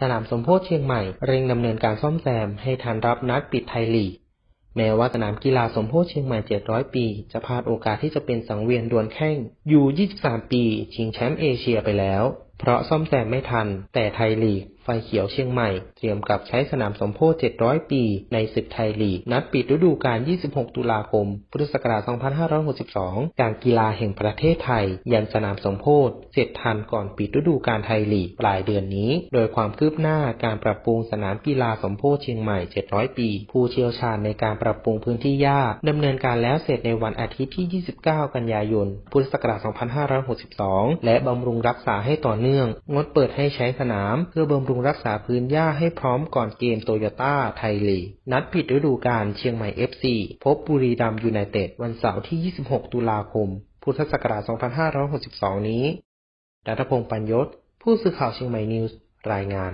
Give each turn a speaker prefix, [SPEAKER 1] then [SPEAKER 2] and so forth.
[SPEAKER 1] สนามสมโพธิเชียงใหม่เร่งดำเนินการซ่อมแซมให้ทันรับนัดปิดไทยลีก แม้ว่าสนามกีฬาสมโพธิเชียงใหม่ 700 ปี จะพลาดโอกาสที่จะเป็นสังเวียนดวลแข่งอยู่23 ปี ชิงแชมป์เอเชียไปแล้ว เพราะซ่อมแซมไม่ทัน แต่ไทยลีก ไฟเขียวเชียงใหม่ เตรียมกับใช้สนามสมโพธิ700 ปี ในศึกไทยลีก นัดปิดฤดูกาล 26 ตุลาคม พุทธศักราช 2562 การกีฬาแห่งประเทศไทย ยันสนามสมโพธิเสร็จทันก่อนปิดฤดูกาลไทยลีก ปลายเดือนนี้ โดยความคืบหน้าการปรับปรุงสนามกีฬาสมโพธิเชียงใหม่ 700 ปี ผู้เชี่ยวชาญในการปรับปรุงพื้นที่หญ้าดำเนินการแล้วเสร็จในวันอาทิตย์ที่ 29 กันยายน พุทธศักราช 2562 และบำรุงรักษาให้ต่อเนื่องงดเปิดให้ใช้สนาม เพื่อบำรุงรักษาพื้นหญ้าให้พร้อมก่อนเกมโตโยต้าไทยลีกนัดผิดฤดูกาลเชียงใหม่ FC พบบุรีรัมย์ยูไนเต็ดวันเสาร์ที่ 26 ตุลาคม พุทธศักราช 2562 นี้ดัตพงษ์ปัญยศ ผู้สื่อข่าวเชียงใหม่นิวส์ รายงาน